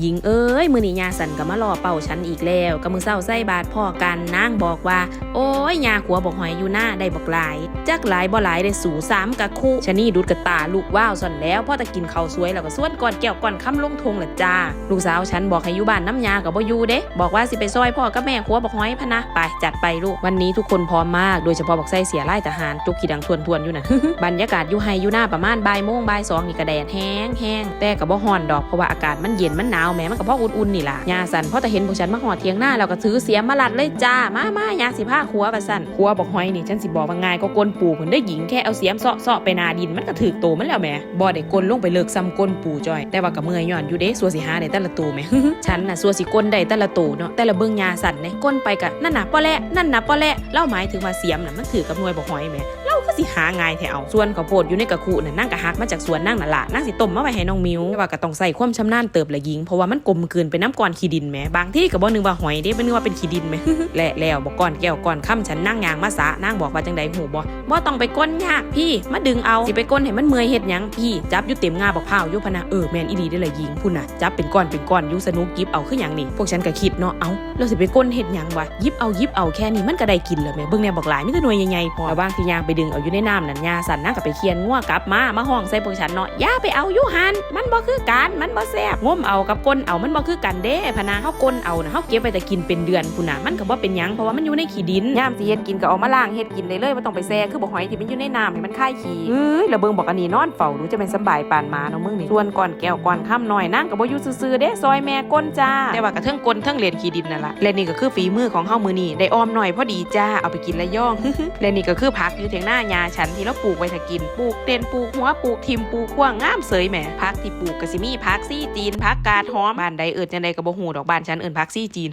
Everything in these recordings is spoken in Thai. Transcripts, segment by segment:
หญิงเอ้ยมือนี่ยาสันก็มารอเป่าฉันอีกแล้วก็มือเศร้าใส่บาดพ่อกันนางบอกว่า โอ้ยยาขัวบอกหอยอยู่หน้าได้บอกหลาย จักหลายบ่หลายได้สู่สามกะคู่ชะนี่ดุดกระตาลูกว้าวส่อนแล้วพ่อตะกินข้าวสวยแล้วก็ส่วนก่อนแก้วก่อนค่ำลงทงละจ้า ลูกสาวฉันบอกให้อยู่บ้านน้ำยากับบ่อยู่เด้ บอกว่าสิไปซอยพ่อกับแม่ขัวบอกห้อยพนะไปจัดไปลูกวันนี้ทุกคนพร้อมมากโดยเฉพาะบอกใส่เสียไล่ทหารจุกขีดังทวนทวนอยู่นะบรรยากาศอยู่ไฮอยู่หน้าประมาณบ่ายโมงบ่ายสองนี่กระแดดแห้งแห้งแต่กับบ่ฮ้อนดอกเพราะว่าอากาศมันเย็นมันหนาวแหมมันก็พออุ่นๆนี่ล่ะยาสันพ่อแต่เห็นพวกฉันมาหอดเทียงหน้าเราก็ถือเสียมมาลัดเลยจ้ามามายาสิผ้าขัวประสันขัวบอกหอยนี่ฉันสิบอกว่าง่ายก็กลปูเหมือนได้หญิงแค่เอาเสียมเสาะๆไปนาดินมันก็ถือโตมันแล้วแม่บ่ได้กลลงไปเลิกซ้ำกลปูจ้อย แต่ว่ากับเมื่อยย้อนอยู่เด้สัวสิหาได้แต่ละตัวแม่ฉันน่ะสัวสิกลได้แต่ละตัวเนาะแต่ละเบิ่งยาสันเนี่ยกลไปกะนั่นน่ะป้อแลนั่นน่ะป้อแลเล่าหมายถึงว่าเสียมน่ะมันถือกับหน่วยบอกหอยแหมเรา ก็สิหาง่ายแถวส่วนข้าวโพดอยู่ในกระคุน่ะนั่งกะฮักมาจากสวนนั่งน่ะละนั่งสิต้มมาไว้ให้น้องมิวแต่ว่าก็ต้องใส่ความชำนาญเติบละยิง เพราะว่ามันกลมกลืนเป็นน้ำก้อนขี้ดินแหมบางที่ก็บ่นึกว่าหอยเด้บ่นึกว่าเป็นขี้ดินแหมและแล้วบอกก่อนแก้วก่อนค่ำฉันนั่งยางมาสะนั่งบอกว่าจังใดหูบ่บ่ต้องไปก้นยากพี่ มาดึงเอาสิไปก้นให้มันเมื่อยเฮ็ดหยังพี่ จับอยู่เต็มงาบอกพร้าวอยู่พนะเออแมนอีหลีได้ละยิงพุ่นน่ะจับเป็นก้อนเป็นก้อนอยู่สนุกกิบเอาคือหยังนี่พวกฉันก็คิดเนาะเอาเราสิไปก้นเฮ็ดหยังวะยิบเอายิบเอาแค่นี้มันก็ได้กินแล้วแม่เบิ่งแน่บอกหลายมีแต่หน่วยใหญ่ๆพอระหว่างที่ยางไปดึงเอาอยู่ในน้ำนั่นยาสั่นนั่งกับไปเคียนงัวกลับมามาห้องใส่พวกฉันเนาะอย่าไปเอาอยู่หันมันบ่คือกันมันบ่แซ่บงมเอากับก้นเอามันบ่คือกันเด้พะนะเฮาก้นเอานะเฮาเก็บไว้แต่กินเป็นเดือนพุ่นน่ะมันก็บ่เป็นหยังเพราะว่ามันอยู่ในขี้ดินยามสิเฮ็ดกินก็เอามาล้างเฮ็ดกินได้เลยบ่ต้องไปแซ่คือบ่หอยที่มันอยู่ในน้ำให้มันคายขี้เอ้ยแล้วเบิ่งบอกอันนี้นอนเฝ้าดูจะเป็นสำบายปานหมาเนาะมึงนี่ส่วนก่อนแก้วก่อนค่ำน้อยนั่งก็บ่อยู่ซื่อๆเด้ซอยแม่ก้นจ้าแต่ว่ากระเทิงก้นเทิงเหรียญขี้ดินนั่นล่ะและนี่ก็คือฝีมือของเฮามื้อนี้ได้ออมหน่อยพอดีจ้าเอาไปกินละย่องและนี่ก็คือผักอยู่เถียงหน้ายาฉันที่เราปลูกไว้ถ้ากินปลูกเต็นปลูกหัวปลูกทิมปลูกขว้างงามเสยแหมผักที่ปลูกก็สิมีผักซี่จีนผักกาดหอมบ้านใดเอิ้นจังใดก็บ่ฮู้ดอกบ้านฉันเอิ้นผักซี่จีน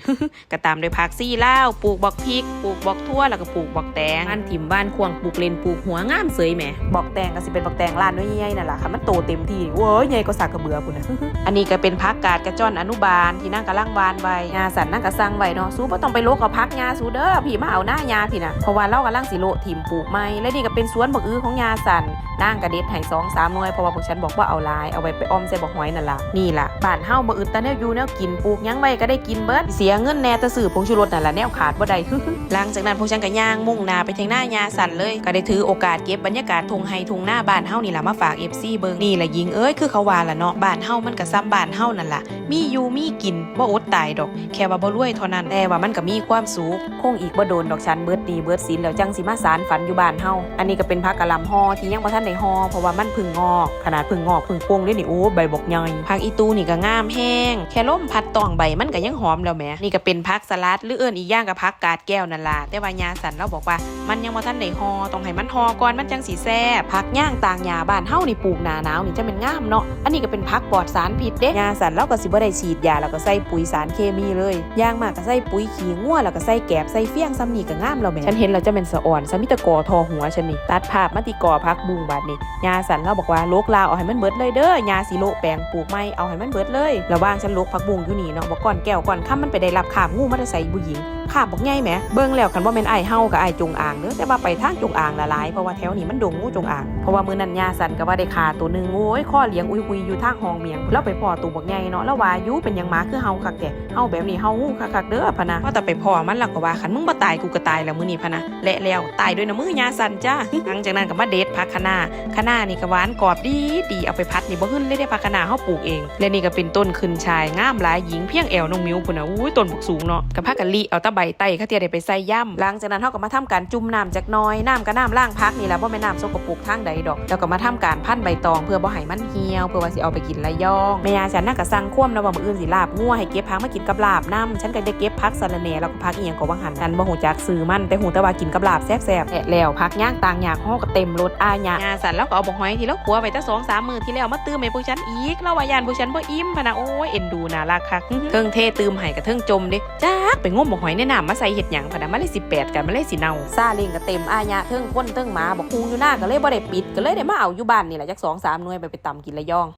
ก็ตามด้วยผักซี่ลาปลูกบักพริกปลูกบักทั่วแล้วก็ปลูกบักแตงบ้านถิ่มบ้านควงปลูกเลนปลูกหัวงามเสยแหมบักแตงก็สิเป็นบักแตงล้านน้อยใหญ่นั่นล่ะค่ะมันโตเต็มที่เว้ยใหญ่ก็สักกระเบือพุ่นะอันนี้ก็เป็นผักกาดกระจ้อนอนุบาลที่นั่งกำลังวานไว้งาสันนั่งกระซังไว้เนาะสู้บ่ต้องไปโลกกับพักยาสูเด้อพี่มาเอาหน้ายาพี่นะเพราะว่าเรากำลังสิโลถิ่มปลูกไม้และนี่ก็เป็นสวนบักอื้อของยาสันนั่งกระเด็ดให้สองสามหน่วยเพราะว่าพวกฉันบอกว่าเอาลายเอาไว้ไปออมใส่บักหอยนั่นล่ะนี่ล่ะบ้านเฮาบ่อึดแต่แนวอยู่แนวกินปลูกยังไว้ก็ได้กินเบิดเสียเงินแน่แต่ซื้อผงชูรสนั่นล่ะแนวขาดบ่ได้หลังจากนั้นพวกฉันก็ย่างมุ่งหน้าไปทางหน้ายาสันเลยก็ได้ถือโอกาสเก็บบรรยากาศทงไฮทงหน้าบ้านเฮานี่ล่ะมาฝาก FC เบิ่งนี่ล่ะยิงเอ้ยคือเขาว่าล่ะเนาะบ้านเฮามันก็ซ้ำบ้านเฮานั่นล่ะมีอยู่มีกินบ่อดตายดอก แค่ว่าบ่รวยเท่านั้นแต่ว่ามันก็มีความสุขคงอีกบ่โดนดอกฉันเบิดดีเบิดศีลแล้วจังสิมาสารฝันอยู่บ้านเฮาอันนี้ก็เป็นผักกะหล่ำฮอที่ยังบ่ทันได้ฮอเพราะว่ามันพึ่งงอก ขนาดพึ่งงอกพึ่งโป่งเด้นี่โอ้ใบบอกใหญ่ผักอีตูนี่ก็งามแห้ง แค่ล้มพัดตองใบมันก็ยังหอมแล้วแหมนี่ก็เป็นผักสลัดหรือเอิ้นอีกอย่างก็ผักกาดแก้วนั่นล่ะแต่ว่ายาสันเราบอกว่ามันยังบ่ทันได้ฮอต้องให้มันฮอก่อนมันจังสิแซ่บผักย่างต่างหญ้าบ้านเฮานี่ปลูกหนาหนาวนี่จะเป็นงามเนาะอันนี้ก็เป็นผักปลอดสารพิษเด้ยาสันเราก็สิบ่ได้ฉีดยาแล้วก็ใส่ปุ๋ยสารเคมีเลยย่างมากก็ใส่ปุ๋ยขี้งัวแล้วก็ใส่แกบใส่เฟี้ยงซ้ำนี่ก็งามแล้วแหม่ฉันเห็นแล้วจะเป็นสะอ่อนซะมิตะกอทอหัวฉันนี่ตัดภาพมาติกอพักบุงบาดนี่ยาสันเราบอกว่าโลกลาวเอาให้มันเบิดเลยเด้อยาสิโลแปลงปลูกไม่เอาให้มันเบิดเลยระว่างฉันโลกพักบุงอยู่นี่เนาะบอกก่อนแก้วก่อนค่ำมันไปได้รับขามงูมาแต่ใส่บุหญิงขาบอกใหญ่แหมเบิ่งแล้วคันว่าแม่นไอเฮากับไอจงอ่างเด้อแต่ว่าไปทางจงอ่างละหลายเพราะว่าแถวนี้มันดงงูจงอ่างเพราะว่ามือนันยาสันก็ว่าได้ขาตัวหนึงโอ้ยข้อเลี้ยงอุยคุยอยู่ทางห้องเมียงแล้วไปพ่อตัวบักใหญ่เนาะแล้วว่ายู่เป็นยังมาคือเฮาคักแกเฮาแบบนี้เฮางูคักๆเด้อพะนะว่าแต่ไปพ่อมันล้วก็ว่าคันมึงบ่ตายกูก็ตายแล้วมื้อนี้พะนะและแล้วตายด้วยนะมือยาสันจ้าหลังจากนั้นก็มาเด็ดผักคะน้าคะน้านี่ก็หวานกรอบดีดีเอาไปพัดนี่บ่หึ้นเลยได้ผักคะน้าเฮาปลูกเอง และนี่ก็เป็นต้นขึ้นชายงามหลายหญิงเพียงแอวน้องมิวพุ่นน่ะอุ้ยต้นบักสูงเนาะกับผักกะลิเอาตะใบไต้เขาเทียได้ไปใส่ย่ำหลังจากนั้นเฮาก็มาทำการจุ่มน้ำจักน้อยน้ำก็น้ำล้างพักนี่แหละบ่แม่นน้ำสกปรกทางใดดอกแล้วก็มาทำการพันใบตองเพื่อบ่ให้มันเหี่ยวเพื่อว่าสิเอาไปกินระยองแม่ยาฉันน่ะก็สั่งคว่ำนะว่ามื้ออื่นสิลาบงัวให้เก็บพักมากินกับลาบน้ำฉันก็ได้เก็บพักสะระแหน่แล้วก็พักอีหยังก็ว่าหันฉันบ่ฮู้จักซื้อมันแต่ฮู้แต่ว่ากินกับลาบแซ่บๆแอะแล้วพักย่างตางอยากฮ้อก็เต็มรถอาญายาสันแล้วก็เอาบ่หอยที่แล้วขัวไว้ตั้ง2 3มื้อที่แล้วมาตื้มให้พวกฉันอีกแล้วว่ายานพวกฉันบ่อิ่มพะนะโอ้ยเอ็นดูน่ารักคักเทิงเทตื้มให้กับเทิงจมเด้จักไปงมบ่หอยในน้ำมาใส่เฮ็ดหยังพะนะมาเลย18กันมาเลยสิเน่าซาเล้งก็เต็มอาญาเทิงคนเทิงหมาบอกฮูงอยู่หน้าก็เลยบ่ได้ปิดก็เลยได้มาเอาอยู่บ้านนี่แหละจัก2 3หน่วยไปไปตำกินระยอง